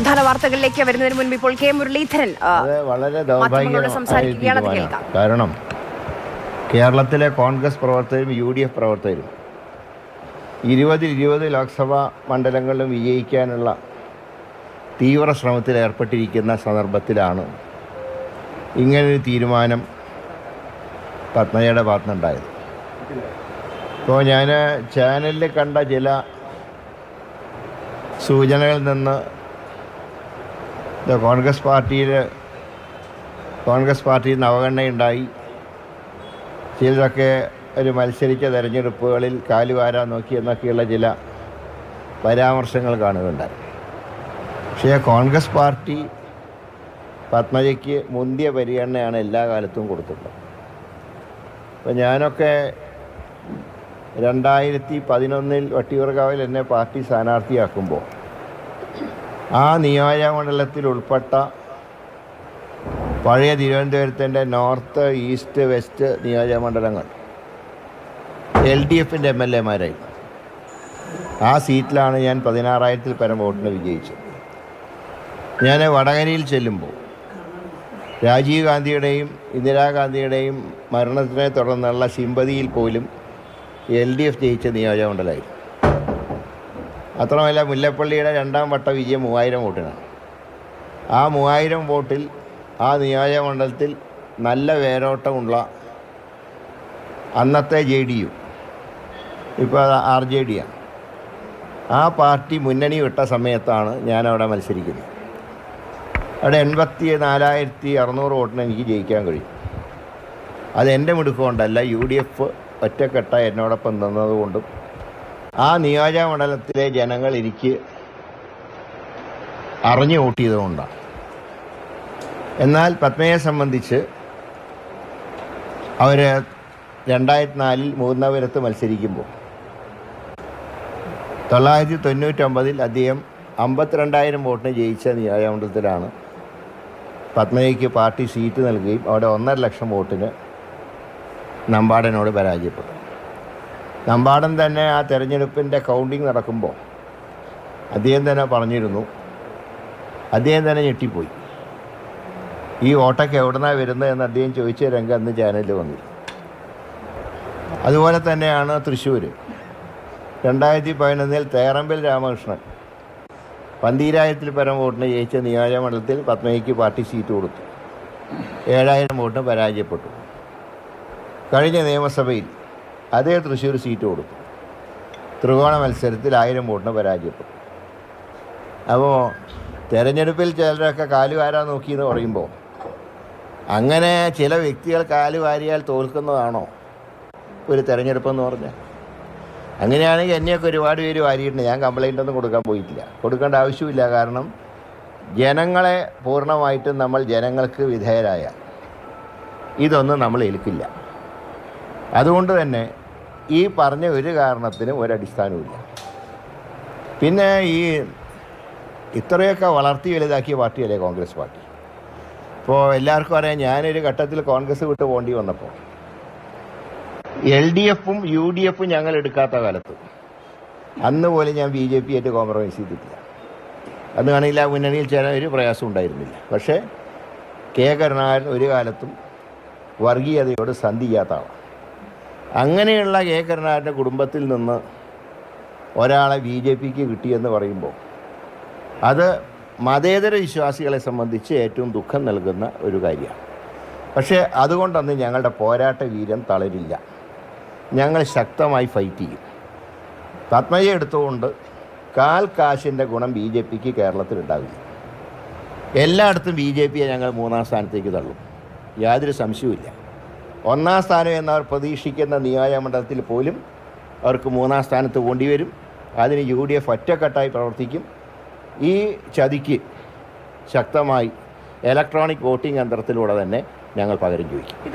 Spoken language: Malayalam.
പ്രധാന വാർത്തകളിലേക്ക് വരുന്നതിന് മുൻപ് ഇപ്പോൾ കെ മുരളീധരൻ വളരെ കാരണം കേരളത്തിലെ കോൺഗ്രസ് പ്രവർത്തകരും യു ഡി എഫ് പ്രവർത്തകരും ഇരുപതിൽ ഇരുപത് ലോക്സഭാ മണ്ഡലങ്ങളിലും വിജയിക്കാനുള്ള തീവ്ര ശ്രമത്തിൽ ഏർപ്പെട്ടിരിക്കുന്ന സന്ദർഭത്തിലാണ് ഇങ്ങനൊരു തീരുമാനം പത്മജയുടെ ഭാഗത്തുനിന്നുണ്ടായത്. ഇപ്പോൾ ഞാൻ ചാനലിൽ കണ്ട ചില സൂചനകളിൽ നിന്ന് കോൺഗ്രസ് പാർട്ടിയിൽ കോൺഗ്രസ് പാർട്ടിയിൽ നവഗണ്ണയുണ്ടായി ചിലതൊക്കെ ഒരു മത്സരിച്ച തെരഞ്ഞെടുപ്പുകളിൽ കാലുവാരാൻ നോക്കി എന്നൊക്കെയുള്ള ചില പരാമർശങ്ങൾ കാണുകയുണ്ടായി പക്ഷേ കോൺഗ്രസ് പാർട്ടി പത്മജയ്ക്ക് മുന്തിയ പരിഗണനയാണ് എല്ലാ കാലത്തും കൊടുത്തിട്ടുള്ളത് അപ്പം ഞാനൊക്കെ രണ്ടായിരത്തി പതിനൊന്നിൽ വട്ടിയൂർക്കാവിൽ എന്നെ പാർട്ടി സ്ഥാനാർത്ഥിയാക്കുമ്പോൾ ആ നിയോജകമണ്ഡലത്തിൽ ഉൾപ്പെട്ട പഴയ തിരുവനന്തപുരത്തിന്റെ നോർത്ത് ഈസ്റ്റ് വെസ്റ്റ് നിയോജകമണ്ഡലങ്ങൾ എൽ ഡി എഫിന്റെ എം എൽ എമാരായി ആ സീറ്റിലാണ് ഞാൻ പതിനാറായിരത്തിൽ പരം വോട്ടിന് വിജയിച്ചത്. ഞാൻ വടകരയിൽ ചെല്ലുമ്പോൾ രാജീവ് ഗാന്ധിയുടെയും ഇന്ദിരാഗാന്ധിയുടെയും മരണത്തിനെ തുടർന്നുള്ള സിമ്പതിയിൽ പോലും എൽ ഡി എഫ് ജയിച്ച നിയോജകമണ്ഡലമായിരുന്നു. മാത്രമല്ല മുല്ലപ്പള്ളിയുടെ രണ്ടാം വട്ട വിജയം മൂവായിരം വോട്ടിനാണ്. ആ മൂവായിരം വോട്ടിൽ ആ നിയോജകമണ്ഡലത്തിൽ നല്ല വേരോട്ടമുള്ള അന്നത്തെ ജെ ഡി യു ഇപ്പോൾ ആർ ജെ ഡിയാണ് ആ പാർട്ടി മുന്നണി വിട്ട സമയത്താണ് ഞാനവിടെ മത്സരിക്കുന്നത്. അവിടെ എൺപത്തി നാലായിരത്തി അറുന്നൂറ് വോട്ടിന് എനിക്ക് ജയിക്കാൻ കഴിയും. അത് എന്റെ മിടുക്കുകൊണ്ടല്ല യു ഡി എഫ് ഒറ്റക്കെട്ട എന്നോടൊപ്പം നിന്നതുകൊണ്ടും ആ നിയോജക മണ്ഡലത്തിലെ ജനങ്ങൾ എനിക്ക് അറിഞ്ഞു വോട്ട് ചെയ്തുകൊണ്ടാണ് എന്നാൽ പത്മയെ സംബന്ധിച്ച് അവർ രണ്ടായിരത്തി നാലിൽ മൂന്നപുരത്ത് മത്സരിക്കുമ്പോൾ തൊള്ളായിരത്തി തൊണ്ണൂറ്റൊമ്പതിൽ അദ്ദേഹം അമ്പത്തിരണ്ടായിരം വോട്ടിന് ജയിച്ച നിയോജകമണ്ഡലത്തിലാണ് പത്മജയ്ക്ക് പാർട്ടി സീറ്റ് നൽകുകയും അവിടെ ഒന്നര ലക്ഷം വോട്ടിന് നമ്പാടനോട് പരാജയപ്പെട്ടു നമ്പാടൻ തന്നെ ആ തെരഞ്ഞെടുപ്പിന്റെ കൗണ്ടിങ് നടക്കുമ്പോൾ അദ്ദേഹം തന്നെ പറഞ്ഞിരുന്നു. അദ്ദേഹം തന്നെ ഞെട്ടിപ്പോയി. ഈ ഓട്ടൊക്കെ എവിടുന്നാണ് വരുന്നത് എന്ന് അദ്ദേഹം ചോദിച്ച രംഗം അന്ന് ചാനലിൽ വന്നു അതുപോലെ തന്നെയാണ് തൃശ്ശൂർ രണ്ടായിരത്തി പതിനൊന്നിൽ തേറമ്പിൽ രാമകൃഷ്ണൻ പന്തീരായിരത്തിൽ പരം വോട്ടിന് ജയിച്ച നിയോജകമണ്ഡലത്തിൽ പത്മയ്ക്ക് പാർട്ടി സീറ്റ് കൊടുത്തു. ഏഴായിരം വോട്ടിന് പരാജയപ്പെട്ടു. കഴിഞ്ഞ നിയമസഭയിൽ അതേ തൃശ്ശൂർ സീറ്റ് കൊടുത്തു. ത്രികോണ മത്സരത്തിൽ ആയിരം വോട്ടിന് പരാജയപ്പെട്ടു. അപ്പോൾ തെരഞ്ഞെടുപ്പിൽ ചിലരൊക്കെ കാലുവാരാൻ നോക്കി എന്ന് പറയുമ്പോൾ അങ്ങനെ ചില വ്യക്തികൾ കാലുവാരിയാൽ തോൽക്കുന്നതാണോ ഒരു തെരഞ്ഞെടുപ്പെന്ന് പറഞ്ഞാൽ? അങ്ങനെയാണെങ്കിൽ എന്നെയൊക്കെ ഒരുപാട് പേര് വാരിയിട്ടുണ്ട്. ഞാൻ കംപ്ലൈന്റ് ഒന്നും കൊടുക്കാൻ പോയിട്ടില്ല. കൊടുക്കേണ്ട ആവശ്യമില്ല. കാരണം ജനങ്ങളെ പൂർണമായിട്ടും നമ്മൾ ജനങ്ങൾക്ക് വിധേയരായ ഇതൊന്നും നമ്മൾ ഏൽക്കില്ല. അതുകൊണ്ട് തന്നെ ഈ പറഞ്ഞ ഒരു കാരണത്തിനും ഒരടിസ്ഥാനവുമില്ല. പിന്നെ ഈ ഇത്രയൊക്കെ വളർത്തി വലുതാക്കിയ പാർട്ടിയല്ലേ കോൺഗ്രസ് പാർട്ടി? ഇപ്പോൾ എല്ലാവർക്കും അറിയാം ഞാനൊരു ഘട്ടത്തിൽ കോൺഗ്രസ് വിട്ട് പോകേണ്ടി വന്നപ്പോൾ എൽ ഡി എഫും യു ഡി എഫും ഞങ്ങൾ എടുക്കാത്ത കാലത്ത്. അന്ന് പോലും ഞാൻ ബി ജെ പി ആയിട്ട് കോംപ്രമൈസ് ചെയ്തിട്ടില്ല. അന്ന് കാണില്ല മുന്നണിയിൽ ചേരാൻ ഒരു പ്രയാസം ഉണ്ടായിരുന്നില്ല. പക്ഷേ കെ കരുണാകരൻ ഒരു കാലത്തും വർഗീയതയോട് സന്ധി ആളാണ്. അങ്ങനെയുള്ള കെ. കരുണാകരന്റെ കുടുംബത്തിൽ നിന്ന് ഒരാളെ ബി. ജെ. പിക്ക് കിട്ടിയെന്ന് പറയുമ്പോൾ അത് മതേതര വിശ്വാസികളെ സംബന്ധിച്ച് ഏറ്റവും ദുഃഖം നൽകുന്ന ഒരു കാര്യമാണ്. പക്ഷേ അതുകൊണ്ടൊന്നും ഞങ്ങളുടെ പോരാട്ട വീരം തളരില്ല. ഞങ്ങൾ ശക്തമായി ഫൈറ്റ് ചെയ്യും. പത്മജ എടുത്തുകൊണ്ട് കാൽ കാശിന്റെ ഗുണം ബി. ജെ. പിക്ക് കേരളത്തിലുണ്ടാവില്ല എല്ലായിടത്തും ബി. ജെ. പിയെ ഞങ്ങൾ മൂന്നാം സ്ഥാനത്തേക്ക് തള്ളും. യാതൊരു സംശയവുമില്ല. ഒന്നാം സ്ഥാനം എന്നവർ പ്രതീക്ഷിക്കുന്ന നിയോജകമണ്ഡലത്തിൽ പോലും അവർക്ക് മൂന്നാം സ്ഥാനത്ത് കൊണ്ടുവരും അതിന് യു ഡി എഫ് ഒറ്റക്കെട്ടായി പ്രവർത്തിക്കും. ഈ ചതിക്ക് ശക്തമായി ഇലക്ട്രോണിക് വോട്ടിംഗ് യന്ത്രത്തിലൂടെ തന്നെ ഞങ്ങൾ പകരം ചോദിക്കും.